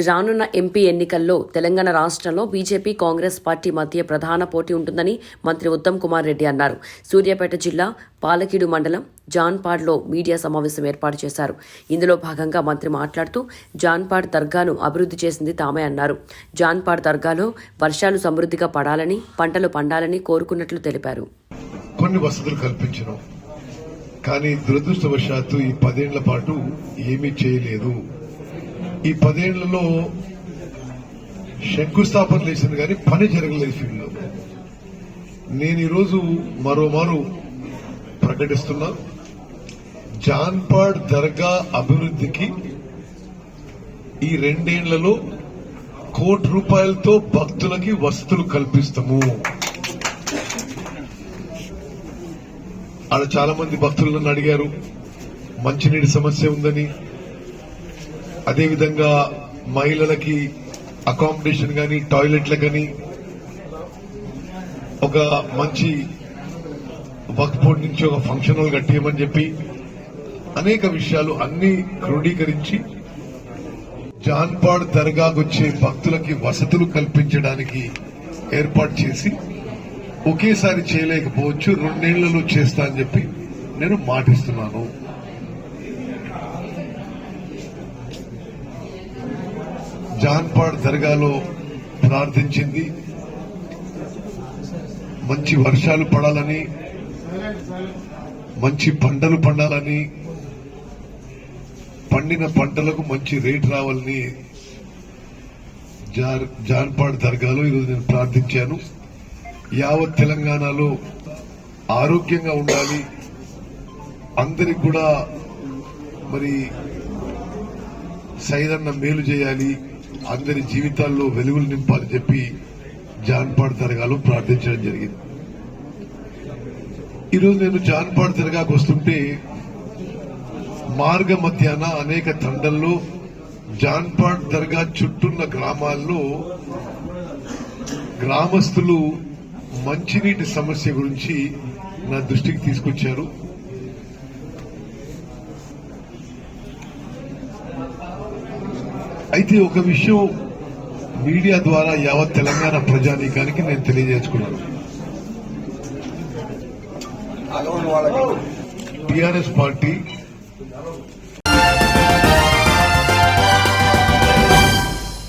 రానున్న ఎంపీ ఎన్నికల్లో తెలంగాణ రాష్ట్రంలో బీజేపీ కాంగ్రెస్ పార్టీ మధ్య ప్రధాన పోటీ ఉంటుందని మంత్రి ఉత్తమ్ కుమార్ రెడ్డి అన్నారు. సూర్యాపేట జిల్లా పాలకీడు మండలం జాన్పాడ్లో మీడియా సమావేశం ఏర్పాటు చేశారు. ఇందులో భాగంగా మంత్రి మాట్లాడుతూ జాన్పాడ్ దర్గాను అభివృద్ధి చేసింది తామే అన్నారు. జాన్పాడ్ దర్గాలో వర్షాలు సమృద్ధిగా పడాలని పంటలు పండాలని కోరుకున్నట్లు తెలిపారు. కొన్ని వసతులు కల్పించడం. కానీ దురదృష్టవశాత్తు ఈ పదేళ్ళ పాటు ఏమీ చేయలేదు. ఈ పదేళ్ళలో శంకుస్థాపన చేసింది కానీ పని జరగలేదు ఫీల్డ్లో నేను ఈరోజు మరోమారు ప్రకటిస్తున్నా జాన్పాడ్ దర్గా అభివృద్ధికి ఈ రెండేళ్ళలో కోటి రూపాయలతో భక్తులకి వసతులు కల్పిస్తాము. ఆడ చాలా మంది భక్తులు నన్ను అడిగారు మంచినీటి సమస్య ఉందని అదేవిధంగా మహిళలకి అకామిడేషన్ గాని టాయిలెట్ల గాని ఒక మంచి వర్క్ బోర్డ్ నుంచి ఒక ఫంక్షన్ హాల్ కట్టేయమని చెప్పి అనేక విషయాలు అన్ని క్రోడీకరించి జాన్పాడ్ దర్గాకు వచ్చే భక్తులకి వసతులు కల్పించడానికి ఏర్పాటు చేసి ఒకేసారి చేయలేకపోవచ్చు రెండేళ్ళలో చేస్తా అని చెప్పి నేను మాటిస్తున్నాను. జాన్పాడ్ దర్గాలో ప్రార్థించింది. మంచి వర్షాలు పడాలని మంచి పంటలు పండాలని పండిన పంటలకు మంచి రేటు రావాలని జార్- జాన్పాడ్ దర్గాలో ఈరోజు నేను ప్రార్థించాను. యావత్ తెలంగాణలో ఆరోగ్యంగా ఉండాలి. అందరికి కూడా మరి సైదన్న మేలు చేయాలి. అందరి జీవితాల్లో వెలుగులు నింపాలని చెప్పి జాన్పాడు తరగాలో ప్రార్థించడం జరిగింది. ఈరోజు నేను జాన్పాడు తరగాకు వస్తుంటే మార్గ మధ్యాహ్న అనేక తండల్లో జాన్పాడ్ దర్గా చుట్టూన్న గ్రామాల్లో గ్రామస్తులు మంచినీటి సమస్య గురించి నా దృష్టికి తీసుకొచ్చారు. అయితే ఒక విషయం మీడియా ద్వారా యావత్ తెలంగాణ ప్రజానీకానికి నేను తెలియజేసుకున్నాను టిఆర్ఎస్ పార్టీ